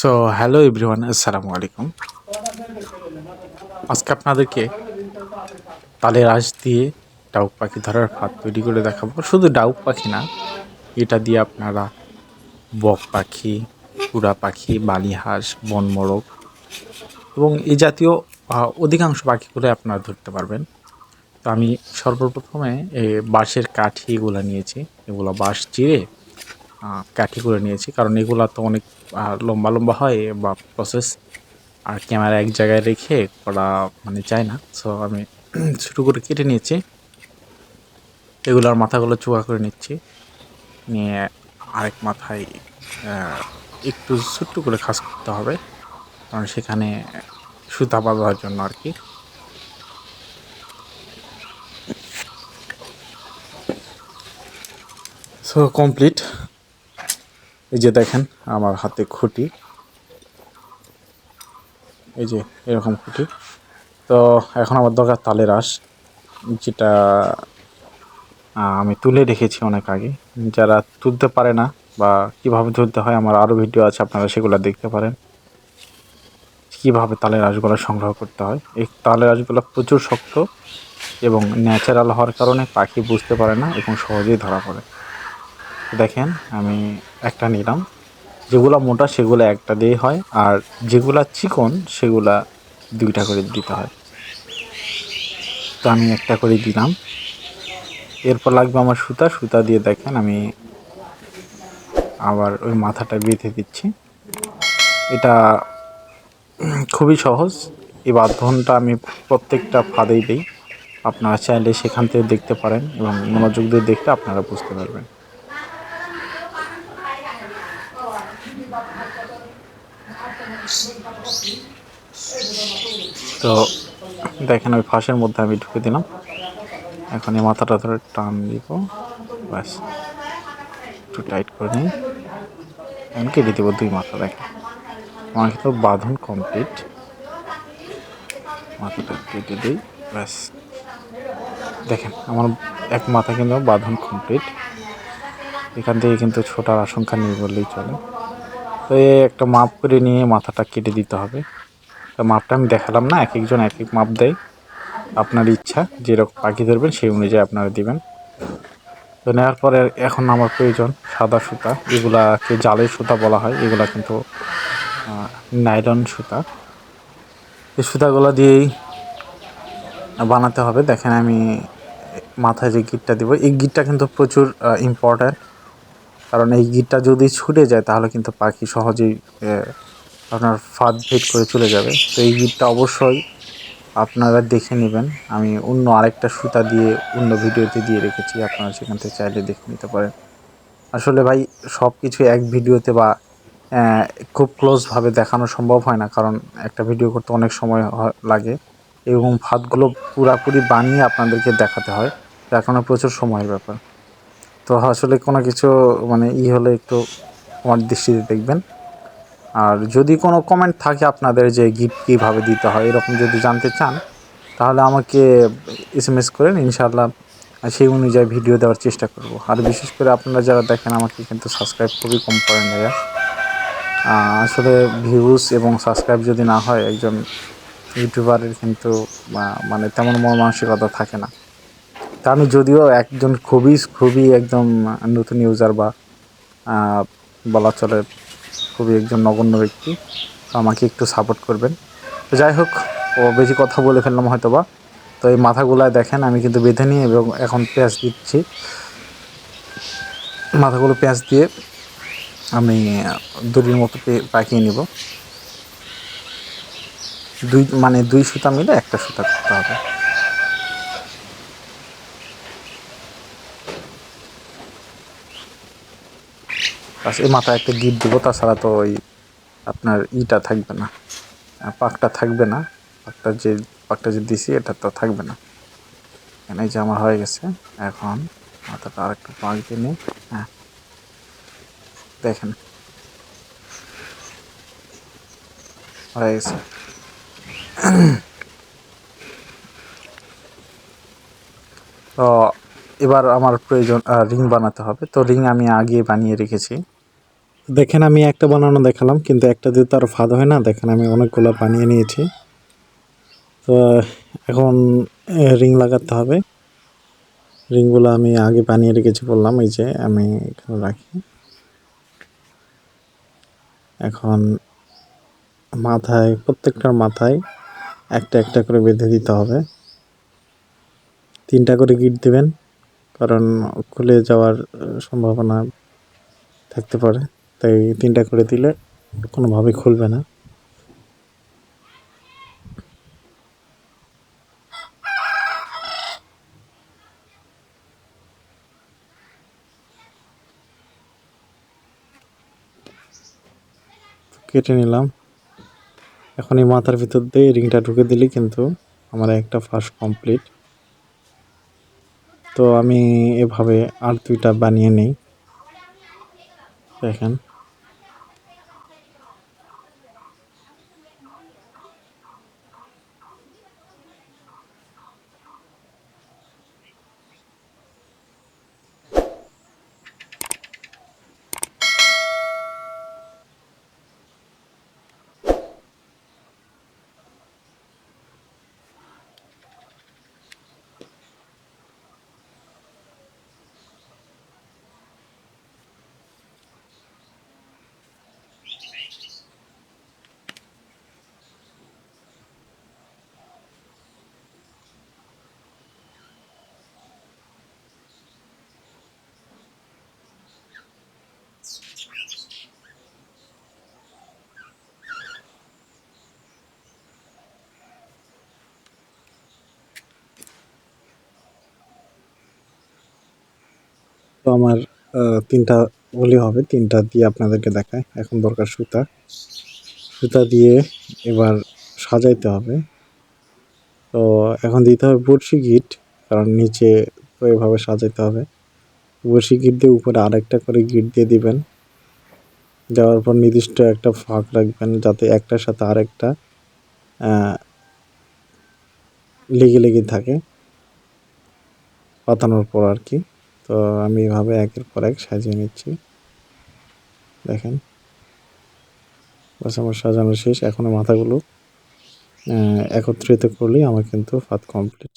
So hello everyone আসসালামু আলাইকুম আজকে আপনাদেরকে তালের আঁশ দিয়ে ডাউক পাখি ধরার ফাঁদ তৈরি করে দেখাবো। শুধু ডাউক পাখি না, এটা দিয়ে আপনারা বক পাখি, কুড়া পাখি বালিহাঁস বনমোরগ এবং এই জাতীয় অধিকাংশ পাখিগুলো আপনারা ধরতে পারবেন। তো আমি সর্বপ্রথমে বাঁশের কাঠিগুলো নিয়েছি। এগুলো বাঁশ চিরে কাঠি করে নিয়েছি। কারণ এগুলো তো অনেক লম্বা লম্বা হয় বা প্রসেস আর ক্যামেরা এক জায়গায় রেখে করা মানে যায় না। সো আমি ছোটো করে কেটে নিয়েছি। এগুলোর মাথাগুলো চোখা করে নিচ্ছি। নিয়ে আরেক মাথায় একটু ছোট্ট করে খাস করতে হবে। কারণ সেখানে সুতা বাঁধার জন্য আর কি। সো কমপ্লিট এই যে দেখেন, আমার হাতে খুঁটি। এই যে এরকম খুঁটি। তো এখন আমার দরকার তালের আঁশ, যেটা আমি তুলে রেখেছি অনেক আগে। যারা তুলতে পারে না বা কীভাবে তুলতে হয়, আমার আরও ভিডিও আছে, আপনারা সেগুলো দেখতে পারেন। কীভাবে তালের আঁশগুলো সংগ্রহ করতে হয়। এই তালের আঁশগুলো প্রচুর শক্ত এবং ন্যাচারাল হওয়ার কারণে পাখি বুঝতে পারে না এবং সহজেই ধরা পড়ে। দেখেন, আমি একটা নিলাম। যেগুলো মোটা, সেগুলো একটা দিয়ে হয়। আর যেগুলো চিকন, সেগুলা দুইটা করে দিতে হয়। তো আমি একটা করে দিলাম। এরপর লাগবে আমার সুতা। সুতা দিয়ে দেখেন, আমি আবার ওই মাথাটা বেঁধে দিচ্ছি। এটা খুবই সহজ। এই বাঁধনটা আমি প্রত্যেকটা ফাঁদেই দিই। আপনারা চাইলে সেখান থেকে দেখতে পারেন এবং মনোযোগ দিয়ে দেখলে আপনারা বুঝতে পারবেন। তো দেখেন ওই ফাঁসের মধ্যে আমি ঢুকে দিলাম। এখন এই মাথাটা ধরে টান দিব। ব্যাস, একটু টাইট করে নিই। এখন কেটে দেবো দুই মাথা, দেখেন। আমার কিন্তু বাঁধন কমপ্লিট মাথাটা কেটে দিই, ব্যাস। দেখেন, আমার এক মাথা কিন্তু বাঁধন কমপ্লিট এখান থেকে কিন্তু ছোটার আশঙ্কা নেই বললেই চলে। তো একটা মাপ করে নিয়ে মাথাটা কেটে দিতে হবে। তো মাপটা আমি দেখালাম না, এক একজন এক এক মাপ দেয়। আপনার ইচ্ছা, যেরকম পাখি ধরবেন সেই অনুযায়ী আপনারা দিবেন। তো নেওয়ার পরে এখন আমার প্রয়োজন সাদা সুতা, এগুলাকে জালের সুতা বলা হয়, এগুলা কিন্তু নাইলন সুতা। এই সুতাগুলো দিয়েই বানাতে হবে। দেখেন আমি মাথায় যে গিটটা দিব, এই গিটটা কিন্তু প্রচুর ইম্পর্ট্যান্ট কারণ এই গিটটা যদি ছুটে যায়, তাহলে কিন্তু পাখি সহজেই আপনার ফাঁদ ভেদ করে চলে যাবে। তো এই গিটটা অবশ্যই আপনারা দেখে নেবেন। আমি অন্য আরেকটা সুতা দিয়ে, অন্য ভিডিওতে দিয়ে রেখেছি। আপনারা সেখান থেকে চাইলে দেখে নিতে পারেন। আসলে ভাই সব কিছু এক ভিডিওতে বা খুব ক্লোজভাবে দেখানো সম্ভব হয় না। কারণ একটা ভিডিও করতে অনেক সময় লাগে। এবং ফাঁদগুলো পুরাপুরি বানিয়ে আপনাদেরকে দেখাতে হয়। দেখানো প্রচুর সময়ের ব্যাপার। তো আসলে কোনো কিছু মানে ই হলে একটু আমার দৃষ্টিতে দেখবেন। আর যদি কোনো কমেন্ট থাকে আপনাদের যে গিফট কীভাবে দিতে হয়, এরকম যদি জানতে চান, তাহলে আমাকে এস এম এস করেন, ইনশাআল্লাহ সেই অনুযায়ী ভিডিও দেওয়ার চেষ্টা করব। আর বিশেষ করে আপনারা যারা দেখেন আমাকে কিন্তু সাবস্ক্রাইব খুবই কম করেন ভাইয়া। আসলে ভিউজ এবং সাবস্ক্রাইব যদি না হয়, একজন ইউটিউবারের কিন্তু মানে তেমন মন মানসিকতা থাকে না। তা আমি যদিও একজন খুবই খুবই একদম নতুন ইউজার বা বলা চলে খুবই একজন নগণ্য ব্যক্তি আমাকে একটু সাপোর্ট করবেন। তো যাই হোক, ও বেশি কথা বলে ফেললাম হয়তো বা তো এই মাথাগুলায় দেখেন, আমি কিন্তু বেঁধে নিই এবং এখন পেঁয়াজ দিচ্ছি। মাথাগুলো পেঁয়াজ দিয়ে আমি দড়ির মতো পাকিয়ে নিব। দুই মানে দুই সুতা মিলে একটা সুতা করতে হবে। বাস এই মাথায় একটা গিট দেবো, তাছাড়া তো ওই আপনার ইটা থাকবে না। পাকটা থাকবে না, পাকটা যে পাকটা যে দিছি, এটা তো থাকবে না। এখানে যে আমার হয়ে গেছে, এখন মাথাটা আর একটু পাক দিয়ে নিই হ্যাঁ। দেখেন। হয়ে গেছে। তো এবার আমার প্রয়োজন রিং বানাতে হবে। তো রিং আমি আগে বানিয়ে রেখেছি। দেখেন আমি একটা বানানো দেখালাম, কিন্তু একটা দিয়ে তো আর ফাঁদ হয় না। দেখেন আমি অনেকগুলো বানিয়ে নিয়েছি। তো, এখন রিং লাগাতে হবে। রিংগুলো আমি আগে বানিয়ে রেখেছি বললাম, এই যে আমি এখানে রাখি। এখন মাথায়, প্রত্যেকটার মাথায় একটা একটা করে বেঁধে দিতে হবে। তিনটা করে গিট দেবেন, কারণ খুলে যাওয়ার সম্ভাবনা থাকতে পারে। তাই তিনটা করে দিলে কোনোভাবে খুলবে না। কেটে নিলাম। এখন এই মাথার ভিতর দিয়ে রিংটা ঢুকে দিলে কিন্তু আমার একটা ফার্স্ট কমপ্লিট। তো আমি এভাবে আর দুইটা বানিয়ে নিই। দেখেন। আমার তিনটা বলি হবে। তিনটা দিয়ে আপনাদেরকে দেখায় এখন দরকার সুতা। সুতা দিয়ে এবার সাজাইতে হবে। তো এখন দিতে হবে বড়শি গিট, কারণ নিচে তো এভাবে সাজাইতে হবে। বড়শি গিট দিয়ে উপরে আরেকটা করে গিট দিয়ে দিবেন। দেওয়ার পর নির্দিষ্ট একটা ফাঁক রাখবেন, যাতে একটার সাথে আরেকটা লেগে লেগে থাকে। পাতানোর পর আর কি। তো আমি এভাবে একের পর এক সাজিয়ে নিচ্ছি। দেখেন। আমার সাজানো শেষ এখনও মাথাগুলো একত্রিত করলেই আমার কিন্তু ফাত কমপ্লিট